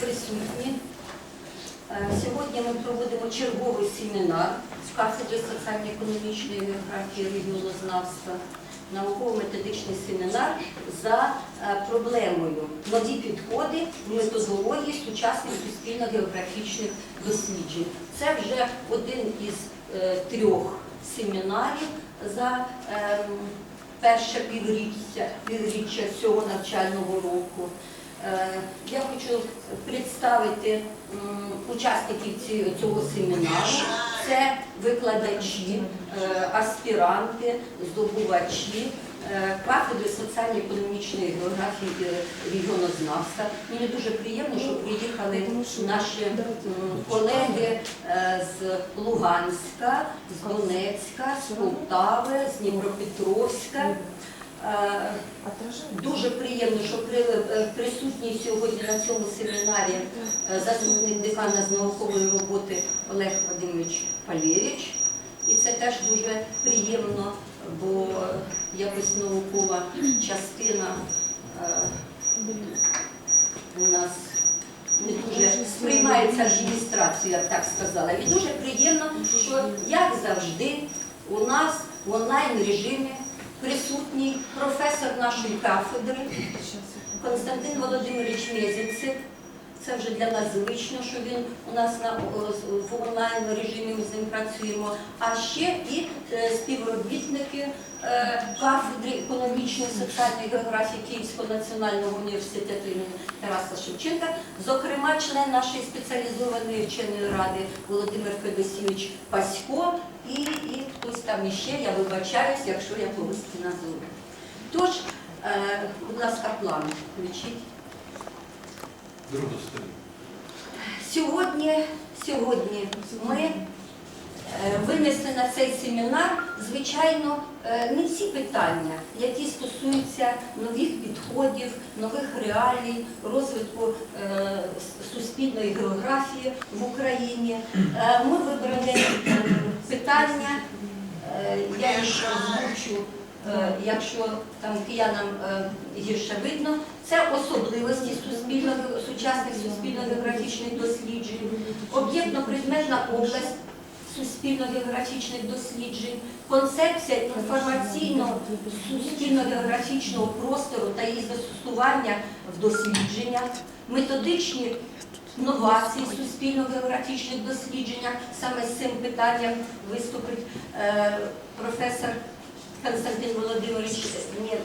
присутні. Е, Сьогодні ми проводимо черговий семінар з кафедри соціально-економічної географії регіонознавства, науково-методичний семінар за е, проблемою нові підходи методології сучасних суспільно-географічних досліджень. Це вже один із е, трьох семінарів за ем, перше півріччя, півріччя цього навчального року. Е, Я хочу представити учасників цього семінару. Це викладачі, е, аспіранти, здобувачі е, кафедри соціально-економічної географії і регіонознавства. Мені дуже приємно, що приїхали наші колеги з Луганська, з Донецька, з Полтави, з Дніпропетровська. Е, Дуже приємно, що е, присутній сьогодні на цьому семінарі е, заступник декана з наукової роботи Олег Вадимович Палєвич. І це теж дуже приємно, бо якось наукова частина у нас не дуже сприймається адміністрацією, я б так сказала. І дуже приємно, що як завжди у нас в онлайн режимі присутній професор нашої кафедри Константин Володимирович Мезенцев. Це вже для нас звично, що він у нас на в онлайн режимі з ним працюємо. А ще і е, співробітники е, кафедри економічної соціальної географії Київського національного університету імені Тараса Шевченка, зокрема член нашої спеціалізованої вченої ради Володимир Федосійович Пасько і, і хтось там іще, я вибачаюсь, якщо я когось назву. Тож, е, будь ласка, план включіть. Другу сторону. Сьогодні, сьогодні ми е, винесли на цей семінар, звичайно, е, не всі питання, які стосуються нових підходів, нових реалій, розвитку е, суспільної географії в Україні. Ми вибрали питання, я їх озвучу, якщо там киянам е, гірше видно, це особливості суспільно, сучасних суспільно-географічних досліджень, об'єктно-предметна область суспільно-географічних досліджень, концепція інформаційного суспільно-географічного простору та її застосування в дослідженнях, методичні новації суспільно-географічних дослідженнях. Саме з цим питанням виступить е, професор Константин Володимирович е,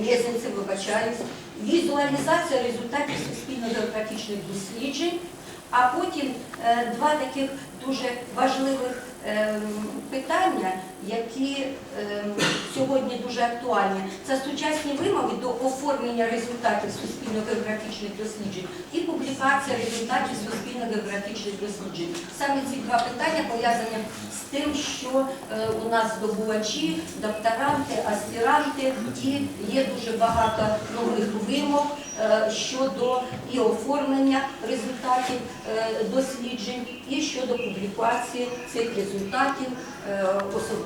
Мезенцев, вибачаюсь, візуалізація результатів суспільно-географічних досліджень, а потім е, два таких дуже важливих питання, які ем, сьогодні дуже актуальні. Це сучасні вимоги до оформлення результатів суспільно-географічних досліджень і публікація результатів суспільно-географічних досліджень. Саме ці два питання пов'язані з тим, що е, у нас здобувачі, докторанти, аспіранти, і є дуже багато нових вимог е, щодо і оформлення результатів е, досліджень, і щодо публікації цих результатів, е,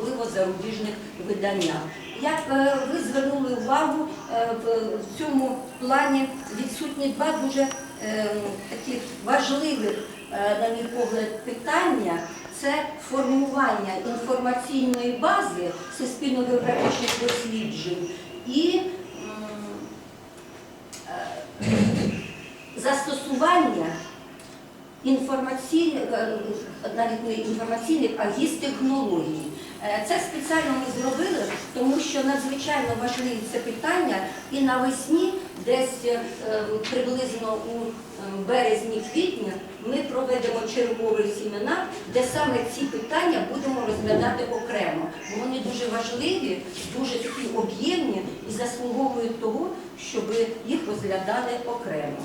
особливо зарубіжних виданнях. Як е, ви звернули увагу, е, в цьому плані відсутні два дуже е, таких важливих, на мій погляд, питання. Це формування інформаційної бази суспільно-географічних досліджень і застосування інформаційних, навіть не інформаційних, а гіс-технологій. Е, Це спеціально ми зробили, тому що надзвичайно важливі це питання, і навесні, десь е, приблизно у е, березні-квітні, ми проведемо черговий семінар, де саме ці питання будемо розглядати окремо. Бо вони дуже важливі, дуже такі об'ємні і заслуговують того, щоб їх розглядали окремо.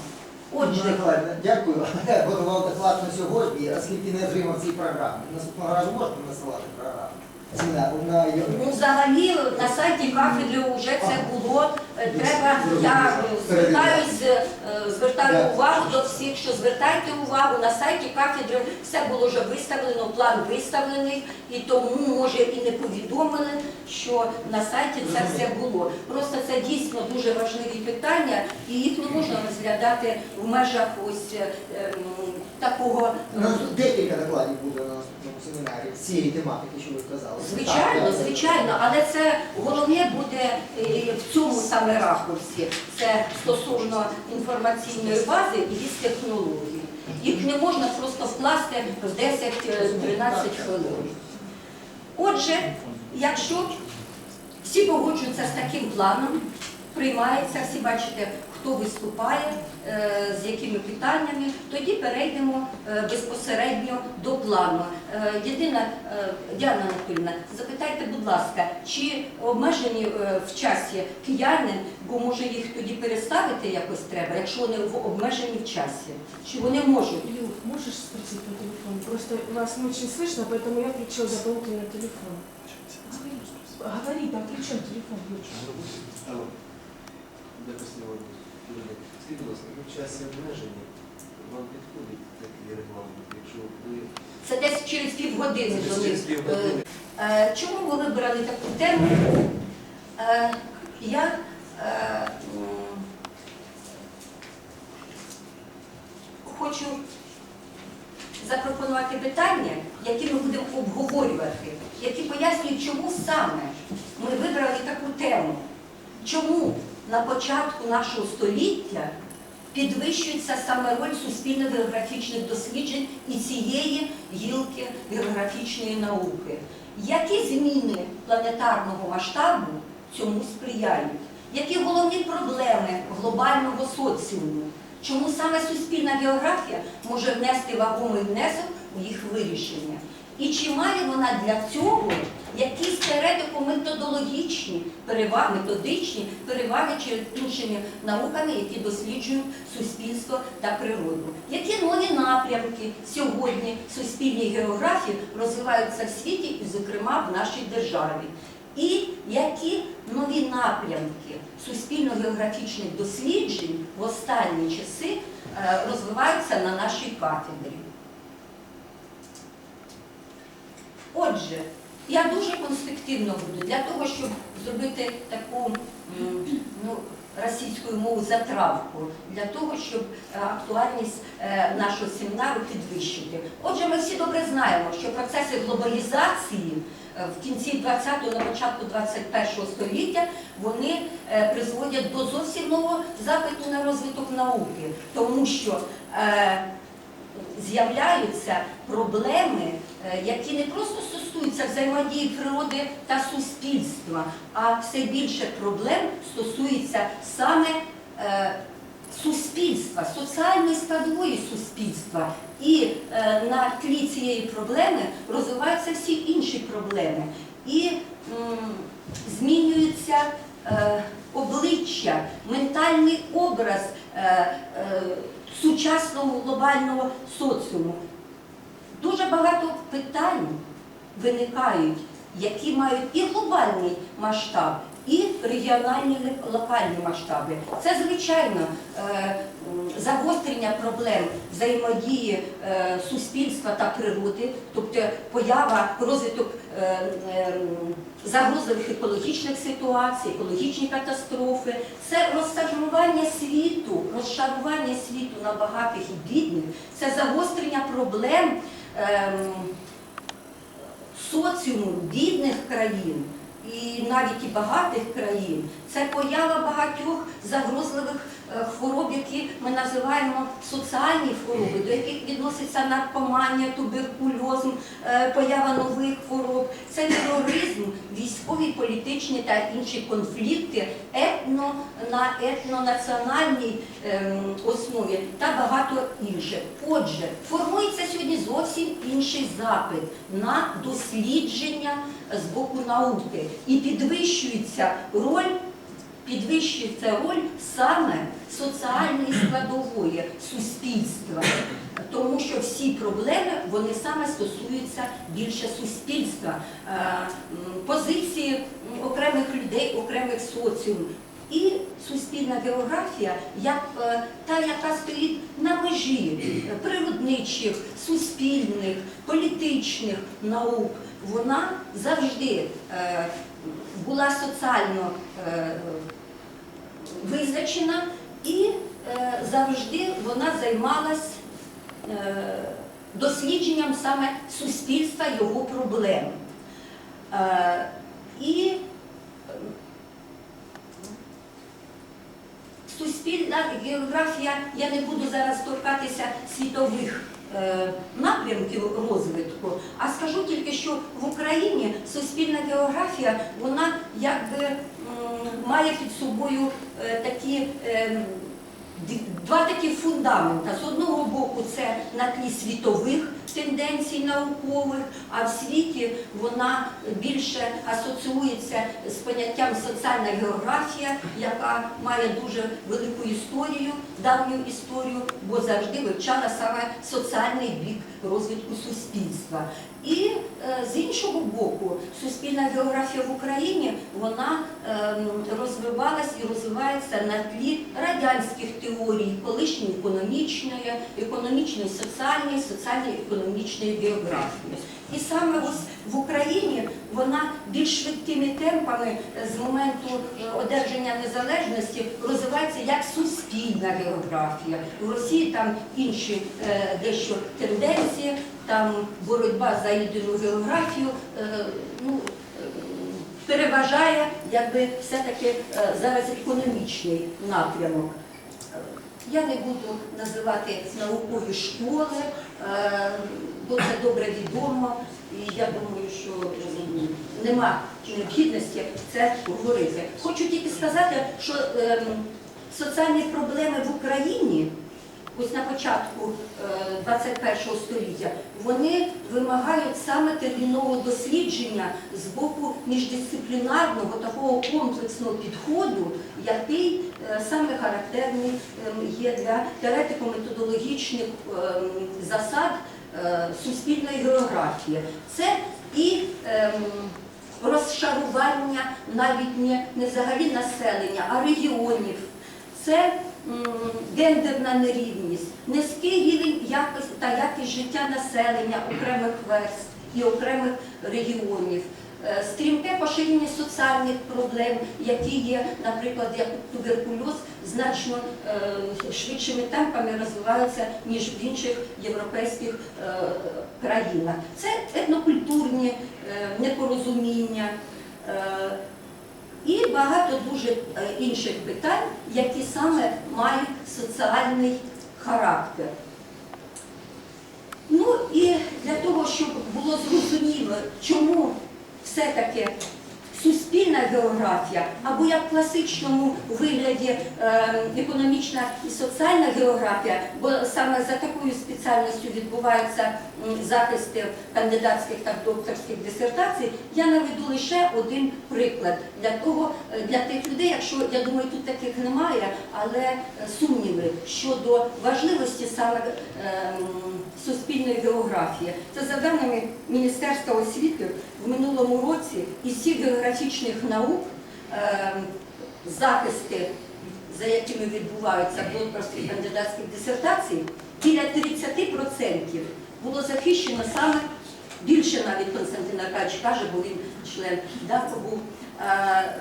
Отже, Отже, дякую. Готував доклад на сьогодні, оскільки не отримав цієї програми. Наступного разу можете насилати програму? На Ну, взагалі на сайті кафедри вже це було. Е, Треба, я е, звертаюсь е, звертаю увагу до всіх, що звертайте увагу на сайті кафедри, все було вже виставлено, план виставлений, і тому може і не повідомили, що на сайті це все було. Просто це дійсно дуже важливі питання, і їх не можна розглядати в межах ось ем, такого. У нас тут декілька докладів буде на наступному семінарі цієї тематики, що ви казали. Звичайно, звичайно, але це головне буде е, в цьому саме ракурсі. Це стосовно інформаційної бази і від технологій. Їх не можна просто вкласти в 10-13 хвилин. Отже, якщо всі погоджуються з таким планом, приймається, всі бачите, хто виступає, е, з якими питаннями, тоді перейдемо е, безпосередньо до плану. Е, Єдина, е, Діана Анатолівна, запитайте, будь ласка, чи обмежені е, в часі кияни, бо може їх тоді переставити якось треба, якщо вони в- обмежені в часі? Чи вони можуть? Люд, можешь спросить по телефону? Просто вас не очень слышно, поэтому я включила дополнительный телефон. Говори, там включен телефон, Люд. Алло. Якось не. Скажіть, будь ласка, ну, в часі обмежені, вам підходить такий регламент, якщо ви... Це десь через півгодини. Через півгодини. Е, Чому ви вибрали таку тему? Е, Я е, хочу запропонувати питання, які ми будемо обговорювати, які пояснюють, чому саме ми вибрали таку тему. Чому на початку нашого століття підвищується саме роль суспільно-географічних досліджень і цієї гілки географічної науки? Які зміни планетарного масштабу цьому сприяють? Які головні проблеми глобального соціуму? Чому саме суспільна географія може внести вагомий внесок у їх вирішення? І чи має вона для цього якісь теоретико-методологічні переваги, методичні переваги перед іншими науками, які досліджують суспільство та природу? Які нові напрямки сьогодні суспільній географії розвиваються в світі і, зокрема, в нашій державі? І які нові напрямки суспільно-географічних досліджень в останні часи е, розвиваються на нашій кафедрі? Отже, я дуже конструктивно буду для того, щоб зробити таку ну, російською мовою затравку, для того, щоб е, актуальність е, нашого семінару підвищити. Отже, ми всі добре знаємо, що процеси глобалізації е, в кінці 20-го, на початку 21-го століття вони призводять до зовсім нового запиту на розвиток науки, тому що з'являються проблеми, е, які не просто стосуються взаємодії природи та суспільства, а все більше проблем стосується саме е, суспільства, соціальної складової суспільства. І е, на тлі цієї проблеми розвиваються всі інші проблеми. І е, обличчя, ментальний образ сучасного глобального соціуму. Дуже багато питань виникають, які мають і глобальний масштаб, і регіональні локальні масштаби. Це звичайно е, загострення проблем взаємодії е, суспільства та природи, тобто поява, розвиток е, загрозливих екологічних ситуацій, екологічні катастрофи, це розшарування світу, розшарування світу на багатих і бідних, це загострення проблем. ем, соціуму бідних країн і навіть і багатих країн, це поява багатьох загрозливих е, хвороб, які ми називаємо соціальні хвороби, до яких відноситься наркоманія, туберкульоз, е, поява нових хвороб, це тероризм, військові, політичні та інші конфлікти етно на етнонаціональній ем, основі та багато інше. Отже, формується сьогодні зовсім інший запит на дослідження з боку науки і підвищується роль. Підвищується роль саме соціальної складової суспільства, тому що всі проблеми вони саме стосуються більше суспільства, е, позиції окремих людей, окремих соціумів. і суспільна географія, як е, та, яка стоїть на межі природничих, суспільних, політичних наук, вона завжди е, була соціально е, визначена і е, завжди вона займалась дослідженням саме суспільства, його проблем. І суспільна географія, я не буду зараз торкатися світових напрямків розвитку, а скажу тільки, що в Україні суспільна географія, вона якби має під собою е, такі. Два такі фундамента. З одного боку, це на тлі світових тенденцій наукових, а в світі вона більше асоціюється з поняттям соціальна географія, яка має дуже велику історію, давню історію, бо завжди вивчала саме соціальний бік розвитку суспільства. І е, з іншого боку, суспільна географія в Україні вона ем, розвивалась і розвивається на тлі радянських теорій, колишньої економічної, економічної, соціальної, соціальної економічної географії. І саме ось в Україні вона більш швидкими темпами з моменту е, одержання незалежності розвивається як суспільна географія. У Росії там інші е, дещо тенденції, там боротьба за єдину географію. е, ну, переважає якби все-таки зараз економічний напрямок. Е, Я не буду називати наукові школи, е, бо це добре відомо, і я думаю, що нема необхідності це говорити. Хочу тільки сказати, що ем, соціальні проблеми в Україні ось на початку е, 21 століття, вони вимагають саме термінового дослідження з боку міждисциплінарного такого комплексного підходу, який е, саме характерний ем, є для теоретико-методологічних ем, засад е, суспільної географії. Це і ем, розшарування навіть не, не взагалі населення, а регіонів. Це гендерна нерівність, низький рівень якості та якість життя населення окремих верств і окремих регіонів. Е, Стрімке поширення соціальних проблем, які є, наприклад, як туберкульоз, значно е, швидшими темпами розвиваються, ніж в інших європейських е, країнах. Це етнокультурні непорозуміння. і багато дуже інших питань, які саме мають соціальний характер. Ну і для того, щоб було зрозуміло, чому все-таки суспільна географія, або як в класичному вигляді е, економічна і соціальна географія, бо саме за такою спеціальністю відбуваються захисти кандидатських та докторських дисертацій, я наведу лише один приклад для того, е, для тих людей, якщо я думаю, тут таких немає, але е, сумніви щодо важливості саме ем, суспільної географії. Це за даними Міністерства освіти в минулому році із всіх географічних наук ем, захисти, за якими відбуваються докторські кандидатські дисертації, біля 30% було захищено саме більше навіть Константин Аркадьович каже, бо він член ДАКО був. е,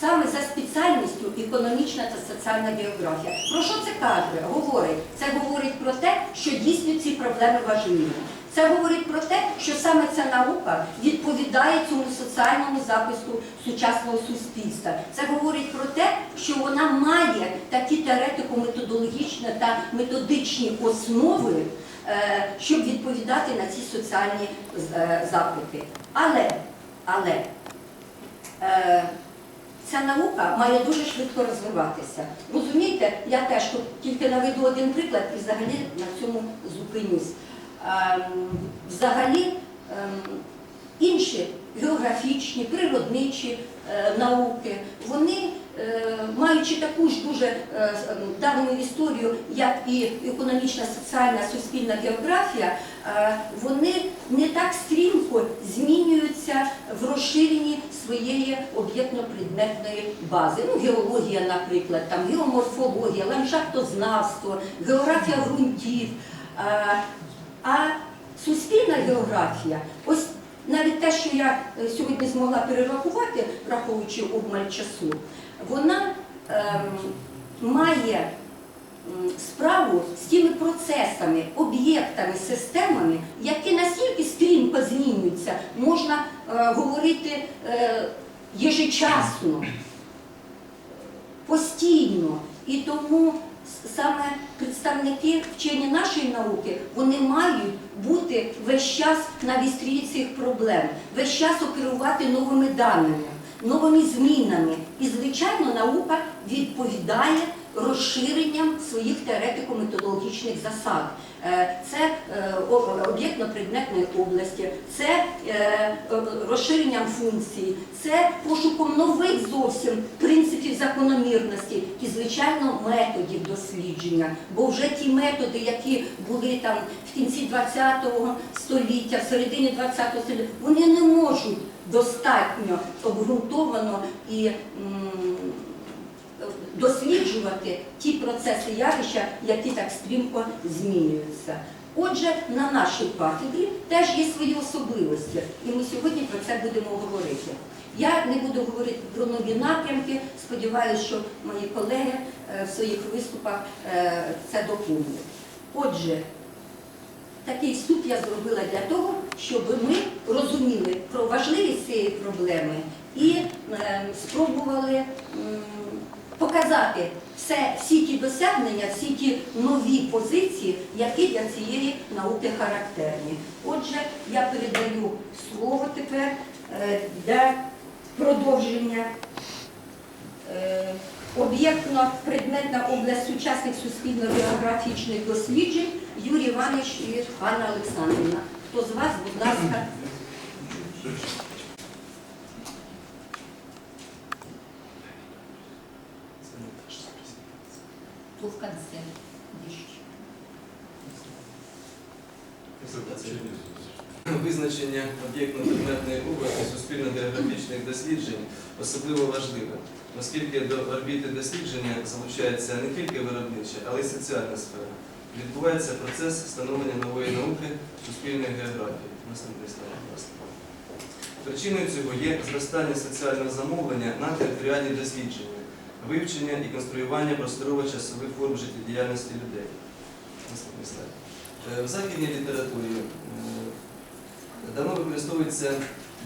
Саме за спеціальністю економічна та соціальна географія. Про що це каже? Говорить. Це говорить про те, що дійсно ці проблеми важливі. Це говорить про те, що саме ця наука відповідає цьому соціальному захисту сучасного суспільства. Це говорить про те, що вона має такі теоретико-методологічні та методичні основи, е, щоб відповідати на ці соціальні е, запити. Але, але е, ця наука має дуже швидко розвиватися. Розумієте, я теж тільки наведу один приклад і взагалі на цьому зупинюсь. Ем, Взагалі ем, інші географічні, природничі е, науки, вони е, маючи таку ж дуже е, ем, давню історію, як і економічна, соціальна, суспільна географія, вони не так стрімко змінюються в розширенні своєї об'єктно-предметної бази. Ну, геологія, наприклад, там геоморфологія, ландшафтознавство, географія ґрунтів. А суспільна географія, ось навіть те, що я е, сьогодні змогла перерахувати, враховуючи обмаль часу, вона ем, має справу з тими процесами, об'єктами, системами, які настільки стрімко змінюються, можна е, говорити е, єжечасно, постійно. І тому саме представники вчені нашої науки вони мають бути весь час на вістрі цих проблем, весь час оперувати новими даними, новими змінами. І, звичайно, наука відповідає розширенням своїх теоретико-методологічних засад. Е, Це е, об'єктно-предметної області, це е, розширенням функцій, це пошуком нових зовсім принципів закономірності і, звичайно, методів дослідження. Бо вже ті методи, які були там в кінці ХХ століття, в середині ХХ століття, вони не можуть достатньо обґрунтовано і досліджувати ті процеси явища, які так стрімко змінюються. Отже, на нашій кафедрі теж є свої особливості, і ми сьогодні про це будемо говорити. Я не буду говорити про нові напрямки, сподіваюся, що мої колеги е, в своїх виступах е, це доповнять. Отже, такий вступ я зробила для того, щоб ми розуміли про важливість цієї проблеми і е, спробували показати все, всі ті досягнення, всі ті нові позиції, які для цієї науки характерні. Отже, я передаю слово тепер е, для продовження. Е, Об'єктно-предметна область сучасних суспільно-географічних досліджень Юрій Іванович і Ганна Олександрівна. Хто з вас, будь ласка, хто в конце? Визначення об'єктно-предметної області суспільно-географічних досліджень особливо важливе, оскільки до орбіти дослідження залучається не тільки виробнича, але й соціальна сфера. Відбувається процес встановлення нової науки суспільної географії. Причиною цього є зростання соціального замовлення на територіальні дослідження, вивчення і конструювання просторово-часових форм життєдіяльності людей. Е, В західній літературі е, давно використовується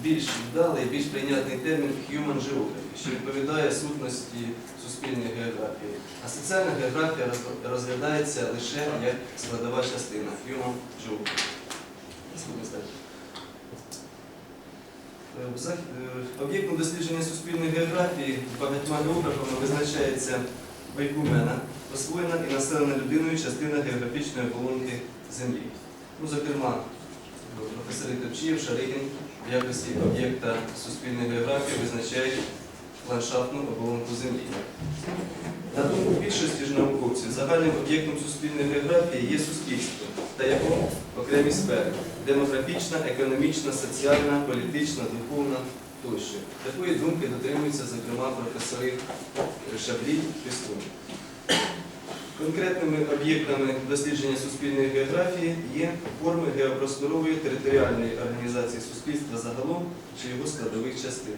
більш вдалий, більш прийнятний термін human geography, що відповідає сутності суспільної географії. А соціальна географія розглядається лише як складова частина human geography. Наступний слайд. Е, в зах- е, Об'єктом дослідження суспільної географії багатьма географами визначається Байкумена, освоєна і населена людиною частина географічної оболонки Землі. Ну, зокрема, професори Топчієв, Шаригін в якості об'єкта суспільної географії визначають ландшафтну оболонку Землі. На думку більшості ж науковців, загальним об'єктом суспільної географії є суспільство та його окремі сфери демографічна, економічна, соціальна, політична, духовна тощо. Такої думки дотримуються, зокрема, професори Шаблі Пістун. Конкретними об'єктами дослідження суспільної географії є форми геопросторової територіальної організації суспільства загалом чи його складових частин.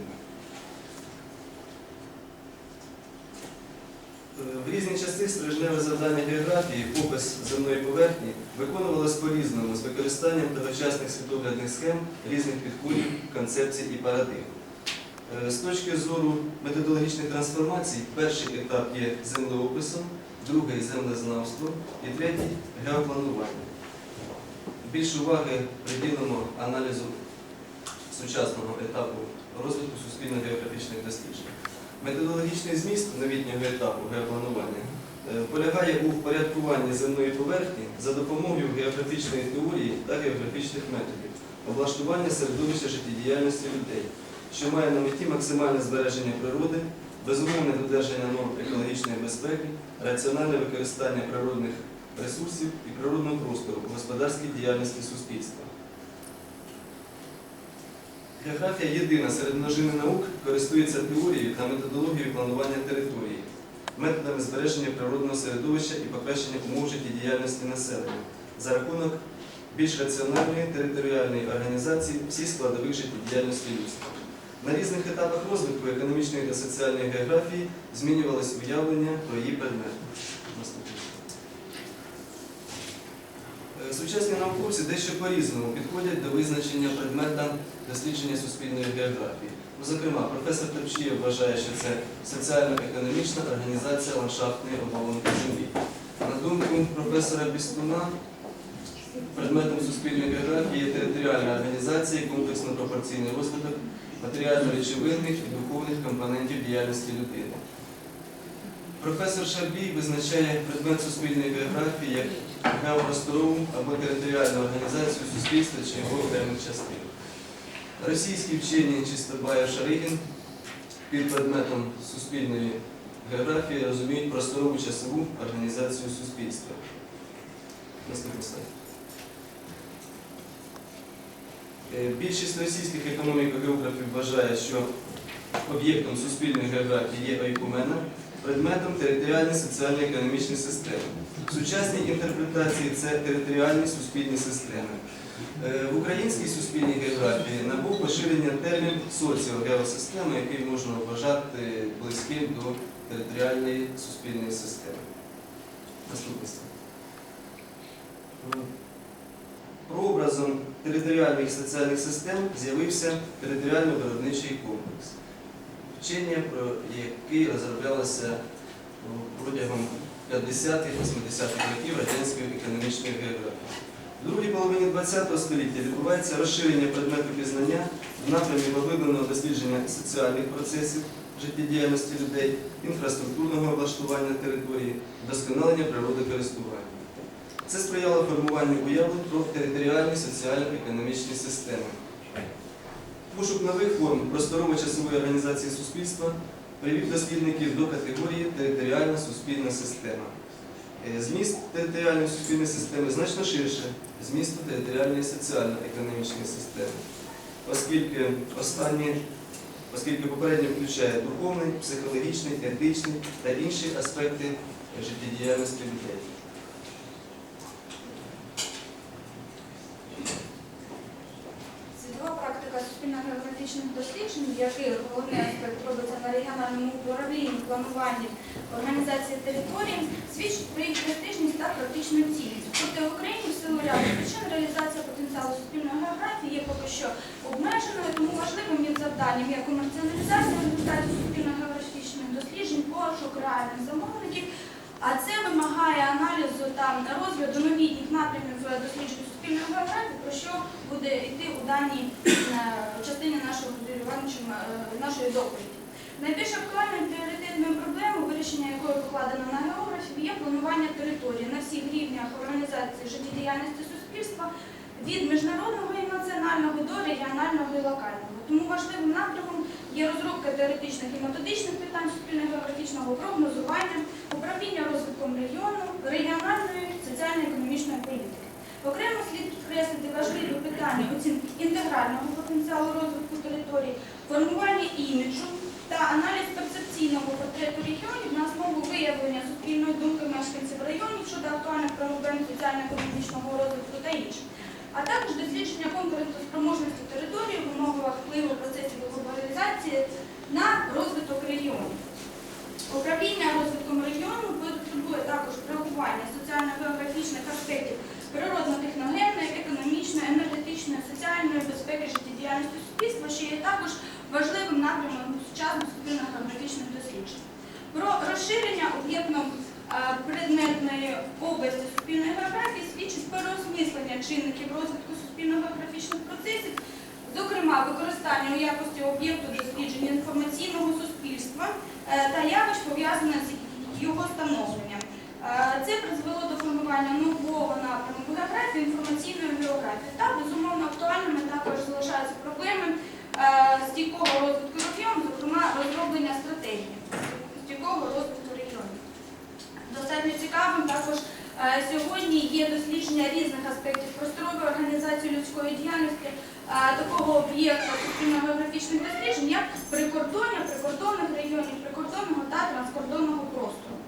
В різні часи стрижневе завдання географії, опис земної поверхні, виконувалось по-різному з використанням тогочасних світоглядних схем, різних підходів, концепцій і парадигм. Е, З точки зору методологічних трансформацій, перший етап є землеописом, другий землезнавство і третій геопланування. Більше уваги приділимо аналізу сучасного етапу розвитку суспільно-географічних досліджень. Методологічний зміст новітнього етапу геопланування е, полягає у впорядкуванні земної поверхні за допомогою географічної теорії та географічних методів, облаштування середовища життєдіяльності людей, що має на меті максимальне збереження природи, безумовне додержання норм екологічної безпеки, раціональне використання природних ресурсів і природного простору у господарській діяльності суспільства. Географія єдина серед множини наук користується теорією та методологією планування території, методами збереження природного середовища і покращення умов життєдіяльності населення за рахунок більш раціональної територіальної організації всіх складових життєдіяльності людства. На різних етапах розвитку економічної та соціальної географії змінювалось уявлення про її предмет. Наступний. Е, Сучасні науковці дещо по-різному підходять до визначення предмета дослідження суспільної географії. Ну, Зокрема, професор Топчієв вважає, що це соціально-економічна організація ландшафтної оболонки землі. На думку професора Бістуна, предметом суспільної географії є територіальна організація і комплексно-пропорційний розвиток матеріально-речовинних і духовних компонентів діяльності людини. Професор Шарбій визначає предмет суспільної географії як геопросторову або територіальну організацію суспільства чи його окремих частин. Російські вчені Чистобаєв Шаригін під предметом суспільної географії розуміють просторову часову організацію суспільства. Наступний слайд. Е, Більшість російських економіко-географів вважає, що об'єктом суспільної географії є ойкумена, предметом територіальні соціально-економічні системи. В сучасній інтерпретації це територіальні суспільні системи. Е, В українській суспільній географії набув поширення термін соціогеосистема, який можна вважати близьким до територіальної суспільної системи. Наступний. Прообразом територіальних соціальних систем з'явився територіально-виробничий комплекс. Вчення, про який розроблялося ну, протягом 50-80-х років радянської економічної географії. В другій половині ХХ століття відбувається розширення предмету пізнання в напрямі поглибленого дослідження соціальних процесів життєдіяльності людей, інфраструктурного облаштування території, вдосконалення природокористування. Це сприяло формуванню уявлень про територіальні соціально-економічні системи. Пошук нових форм просторово-часової організації суспільства привів дослідників до категорії територіальна суспільна система. Е, Зміст територіальної суспільної системи значно ширше змісту територіальної соціально-економічної системи, оскільки останні, оскільки попередньо включає духовний, психологічний, етичний та інші аспекти життєдіяльності людей. Суспільно-географічних досліджень, яких головний аспект робиться на регіональному управлінні, плануванні, організації території, свідчить про їх престижність та практичну цінність. Проте в Україні в силу ряду причин реалізація потенціалу суспільної географії є поки що обмеженою, тому важливим є завданням є комерціалізація результатів суспільно-географічних досліджень, пошук реальних замовників, а це вимагає аналізу та розгляду новітніх напрямів досліджень суспільної географії, про що буде йти у даній е, частині нашого е, нашої доповіді. Найбільш актуальним пріоритетною проблемою, вирішення якої покладено на географів, є планування території на всіх рівнях організації життєдіяльності суспільства від міжнародного і національного до регіонального і локального. Тому важливим напрямом є розробка теоретичних і методичних питань суспільно-географічного прогнозування, управління розвитком регіону, регіональної соціально-економічної політики. Окремо слід підкреслити важливі питання оцінки інтегрального потенціалу розвитку територій, формування іміджу та аналіз перцепційного портрету регіонів на основу виявлення суспільної думки мешканців районів щодо актуальних проблем соціально-економічного розвитку та інших, а також дослідження конкурентоспроможності території в умовах впливу процесів глобалізації на розвиток регіонів. Управління розвитком регіону потребує також врахування соціально-географічних аспектів природно-техногенної, економічної, енергетичної, соціальної безпеки життєдіяльності суспільства, що є також важливим напрямом сучасних суспільно-географічних досліджень. Про розширення об'єктно-предметної області суспільної географії свідчить переосмислення чинників розвитку суспільно-географічних процесів, зокрема використання у якості об'єкту дослідження інформаційного суспільства е, та явищ пов'язаних з його становленням. інформаційної географії. Та, безумовно, актуальними також залишаються проблеми е, стійкого розвитку регіону, зокрема розроблення стратегії стійкого розвитку регіонів. Достатньо цікавим також е, сьогодні є дослідження різних аспектів просторової організації людської діяльності е, такого об'єкту суспільно-географічних досліджень, як прикордоння, прикордонних регіонів, прикордонного та транскордонного простору.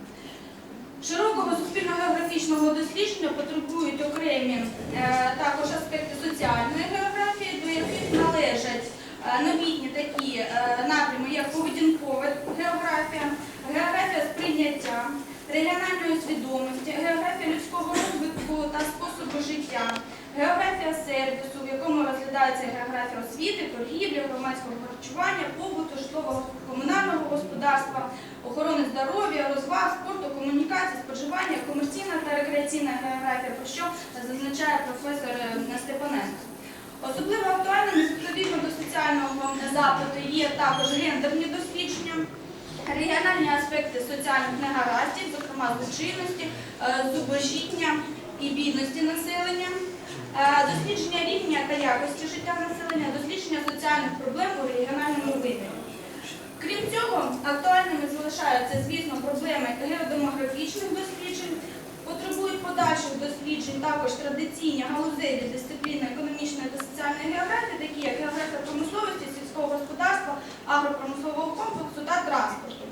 Широкого суспільно-географічного дослідження потребують окремі е, також аспекти соціальної географії, до яких належать е, новітні такі е, напрями, як поведінкова географія, географія сприйняття, регіональної свідомості, географія людського розвитку та способу життя, географія сервісу, в якому розглядається географія освіти, торгівлі, громадського харчування, побуту, житлового комунального господарства, охорони здоров'я, розваг, спорту, комунікації, споживання, комерційна та рекреаційна географія, про що зазначає професор е, Степаненко. Особливо актуальними відповідно до соціального запиту є також гендерні дослідження, регіональні аспекти соціальних негараздів, зокрема злочинності, е, зубожіння і бідності населення, е, дослідження рівня та якості життя населення, дослідження соціальних проблем у регіональному вимірі. Крім цього, актуальними залишаються, звісно, проблеми геодемографічних досліджень, потребують подальших досліджень також традиційні галузеві дисципліни економічної та соціальної географії, такі як географія промисловості, сільського господарства, агропромислового комплексу та транспорту.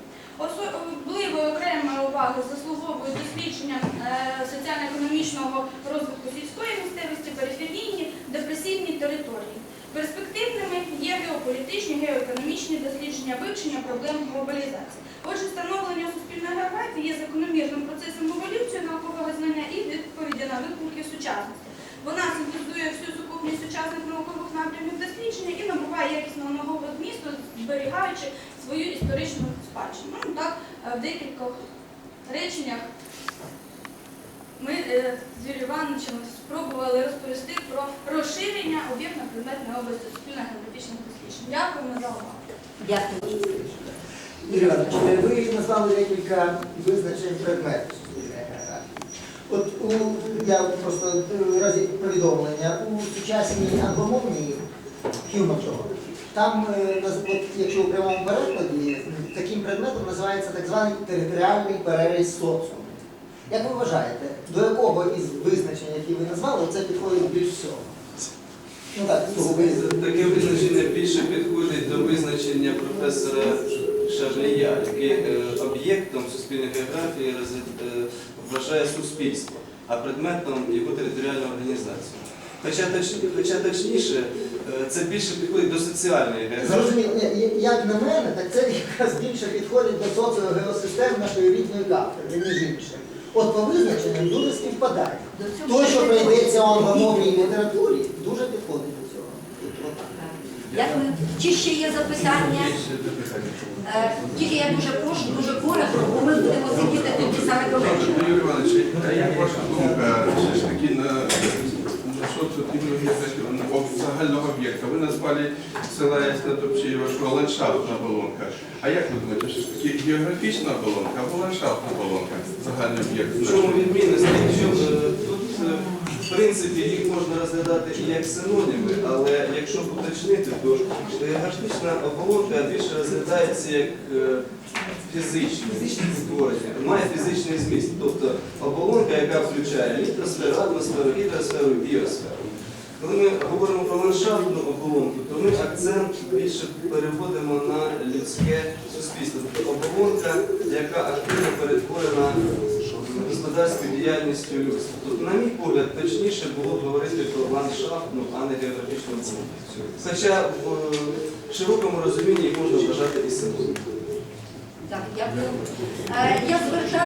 Особливої окремої уваги заслуговують дослідження е, соціально-економічного розвитку сільської місцевості, периферійні, депресивні території. Перспективними є геополітичні, геоекономічні дослідження вивчення проблем глобалізації. Отже, встановлення суспільної географії є закономірним процесом еволюції наукового знання і відповіді на виклики сучасності. Вона синтезує всю сукупність сучасних наукових напрямів дослідження і набуває якісного нового змісту, зберігаючи свою історичну спадщину. Ну, так, е, в декількох реченнях ми е, з Юрієм Івановичем спробували розповісти про розширення об'єктно-предметної області суспільно-географічних досліджень. Дякуємо за увагу. Дякую. Юрій Іванович, ви назвали декілька визначень предметів суспільної географії. От у, я просто е, разі повідомлення, у сучасній англомовній там, е, от, якщо у прямому перекладі, таким предметом називається так званий територіальний переріз соціуму. Як ви вважаєте, до якого із визначень, які ви назвали, це підходить більш всього? Ну так. Таке визначення більше підходить до визначення професора Шарлія, який е, об'єктом суспільної географії е, вважає суспільство, а предметом його територіальну організацію. Хоча, точ- хоча точніше, е, це більше підходить до соціальної географії. Зрозуміло, Ні, як на мене, так це якраз більше підходить до соціогеосистем нашої рідної кафедри, ніж інше. От по визначенням дуже співпадає. То, що ще прийдеться англомовній літературі, дуже підходить до цього. Дякую. Чи ще є запитання? Е, Тільки я дуже прошу, дуже коротко, бо ми будемо сидіти тут саме до вечора. Юрій Іванович, як ваша думка все ж таки на, на що потрібно загального об'єкта? Ви назвали села Ясна Топчієва, що ландшафтна оболонка. А як ви думаєте, ж таки географічна оболонка або ландшафтна оболонка? Загальний об'єкт. В чому відмінність? Е, тут е, в принципі їх можна розглядати і як синоніми, але якщо уточнити, то географічна оболонка більше розглядається як е, фізичне створення, має фізичний зміст. Тобто оболонка, яка включає літосферу, атмосферу, гідросферу, біосферу. Коли ми говоримо про ландшафтну оболонку, то ми акцент більше переводимо на людське суспільство. Тобто оболонка, яка активно перетворена господарською діяльністю людства. Тобто, на мій погляд, точніше було б говорити про ландшафтну, а не географічну оболонку. Хоча в е, широкому розумінні можна вважати і синонімом. Так, дякую. Е, Я звертаю.